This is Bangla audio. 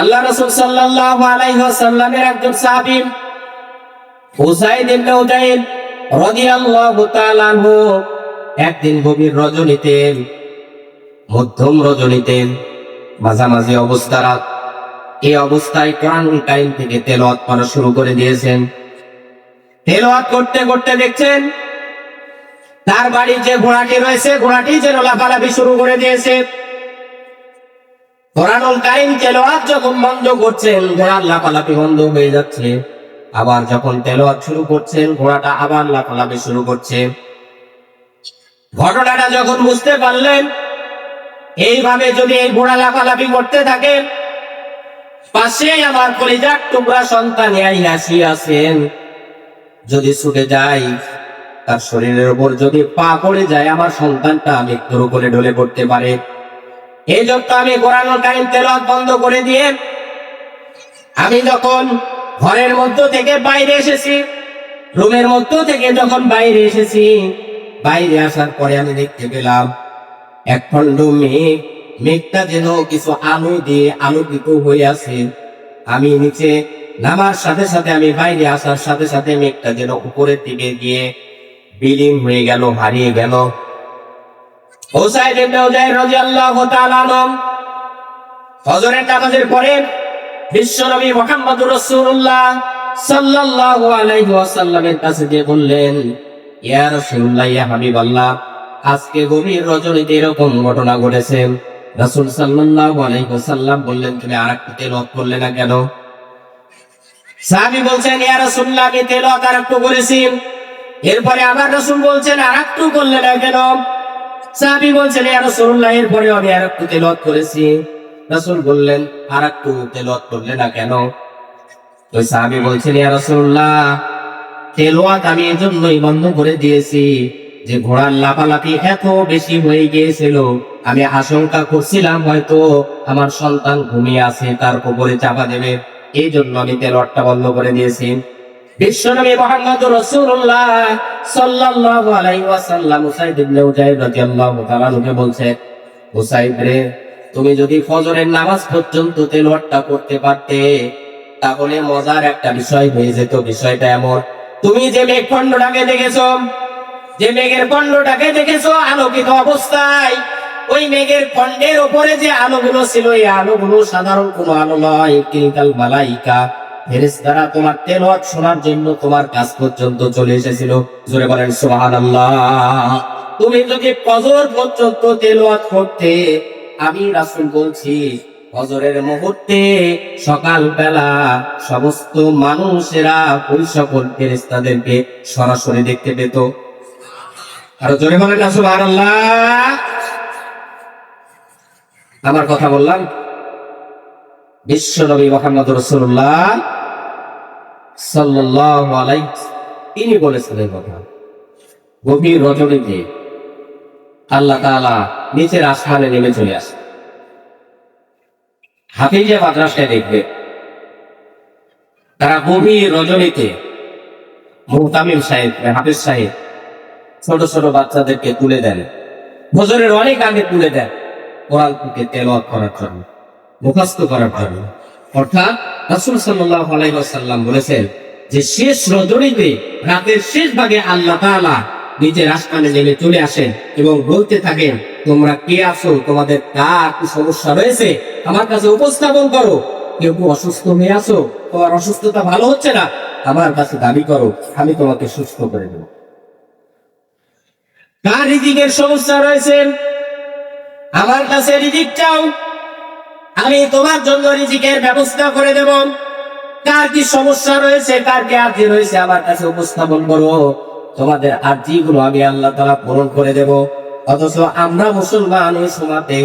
আল্লাহ রসুল সাল্লাল্লাহু আলাইহি ওয়াসাল্লামের একজন সাহাবী উসাইদ ইবনে উজাইর রাদিয়াল্লাহু তাআলা আনহু একদিন গভীর রজনীতে মধ্যম রজনীতে মাঝামাঝি অবস্থা রাত। এই অবস্থায় কোরআনুল কারীম থেকে তেলাওয়াত করা শুরু করে দিয়েছেন। তেলাওয়াত করতে করতে দেখছেন, তার বাড়ির যে ঘোড়াটি রয়েছে, ঘোড়াটি যেন লাফালাফি শুরু করে দিয়েছে। কোরআনুল কারীম তেলাওয়াত যখন বন্ধ করছেন ঘোড়ার লাফালাফি বন্ধ হয়ে যাচ্ছে। আবার যখন তেলাওয়াত শুরু করছেন, ঘোড়াটা আবার লাফালাফি শুরু করছে। ঘটনাটা যখন বুঝতে পারলেন, এইভাবে যদি এই ঘোড়া লাফালাফি করতে থাকে পাশে আমার কলিজার টুকরা সন্তান এই হাসি আছেন। যদি ছুটে যাই, তার শরীরের উপর যদি পা পড়ে যায়, আমার সন্তানটা মৃত্যুর উপরে ঢলে পড়তে পারে। এই জন্য আমি কোরআন কারিম তেলাওয়াত বন্ধ করে দিয়ে আমি যখন ঘরের মধ্য থেকে বাইরে এসেছি, রুমের মধ্য থেকে যখন বাইরে এসেছি, বাইরে আসার পরে আমি দেখতে পেলাম এক খণ্ড মেঘ মেঘটা যেন কিছু আলো দিয়ে আলোকিত হয়ে আছে। আমি নিচে নামার সাথে সাথে আমি বাইরে আসার সাথে সাথে মেঘটা যেন উপরের দিকে গিয়ে বিলীন হয়ে গেল, হারিয়ে গেল। পরে আজকে গভীর রজনীতে এরকম ঘটনা ঘটেছে। রাসূল সাল্লাল্লাহু আলাইহি ওয়াসাল্লাম বললেন, তুমি আরেকটু তেলাওয়াত করলে না কেন? সাহাবী বলছেন, ইয়া রাসূলুল্লাহ, আমি তেলাওয়াত আরেকটু করেছি। এরপরে আবার রাসূল বলছেন, আরেকটু করলে না কেন? সাহাবী বলছেন, ইয়া রাসূলুল্লাহ এরপরে আমি আরেকটু তেলাওয়াত করেছি। রাসূল বললেন, আরেকটু তেলাওয়াত করলে না কেন? তো সাহাবী বলছেন, ইয়া রাসূলুল্লাহ, তেলাওয়াত আমি এজন্যই বন্ধ করে দিয়েছি যে ঘোড়ার লাফালাফি এত বেশি হয়ে গিয়েছিল। আমি আশঙ্কা করছিলাম হয়তো আমার সন্তান ঘুমিয়ে আছে, তার কবরে চাপা দেবে। এই জন্য আমি তেলাওয়াতটা বন্ধ করে দিয়েছি। তুমি যদি ফজরের নামাজ পর্যন্ত তেলাওয়াতটা করতে পারতে, তাহলে মজার একটা বিষয় হয়ে যেত, বিষয়টা এমন। তুমি যে মেঘ মেঘখণ্ডটাকে দেখেছ, যে মেঘের খণ্ডটাকে দেখেছ, আলোকিত অবস্থায়, ওই মেঘের খণ্ডের উপরে যে আলোগুলো ছিল, এই আলোগুলো সাধারণ কোনো আলো নয়। কিলকাল মালাইকা ফেরেশতারা, তোমার শোনার জন্য তোমার পর্যন্ত চলে এসেছিল। জোরে বলেন তুমি যদি পর্যন্ত করতে, আমি বলছি মুহূর্তে সকাল বেলা সমস্ত মানুষেরা ওই সকল ফেরেশতাদেরকে সরাসরি দেখতে পেত। আর জোরে বলেন সুবহানাল্লাহ। আমার কথা বললাম? বিশ্বনবী মোহাম্মদ রসুল্লাহ সাল্লাল্লাহু আলাইহি তিনি বলেছেন এই কথা। গভীর রজনীতে আল্লাহ তাআলা নিচের আসমানে নেমে চলে আসে। হাফিজে মাদ্রাসায় দেখবে। তারা গভীর রজনীতে মুহতামিম সাহেব, হাফিজ সাহেব, ছোট ছোট বাচ্চাদেরকে তুলে দেন। ফজরের অনেক আগে তুলে দেন। কোরআন থেকে তেলাওয়াত করার জন্য। মুখস্থ করার জন্য। অর্থাৎ রাসূল সাল্লাল্লাহু আলাইহি ওয়াসাল্লাম বলেছেন যে শেষ রজনীতে, রাতের শেষ ভাগে আল্লাহ তাআলা নিজের আসমানে নেমে চলে আসেন এবং বলতে থাকেন, তোমরা কে আছো? তোমাদের কার কি সমস্যা রয়েছে? আমার কাছে উপস্থাপন করো। কেউ অসুস্থ হয়ে আছো? তোমার অসুস্থতা ভালো হচ্ছে না? আমার কাছে দাবি করো, আমি তোমাকে সুস্থ করে দেবো। কার রিজিকের সমস্যা রয়েছে? আমার কাছে রিজিক চাও? আমি তোমার জন্য রিজিকের ব্যবস্থা করে দেব। কার কি সমস্যা রয়েছে, কার কি আর্জি রয়েছে, আমার কাছে উপস্থাপন করো। তোমাদের আর্জি গুলো আমি আল্লাহ তালা পূরণ করে দেব। অথচ আমরা মুসলমান ওই সময়তে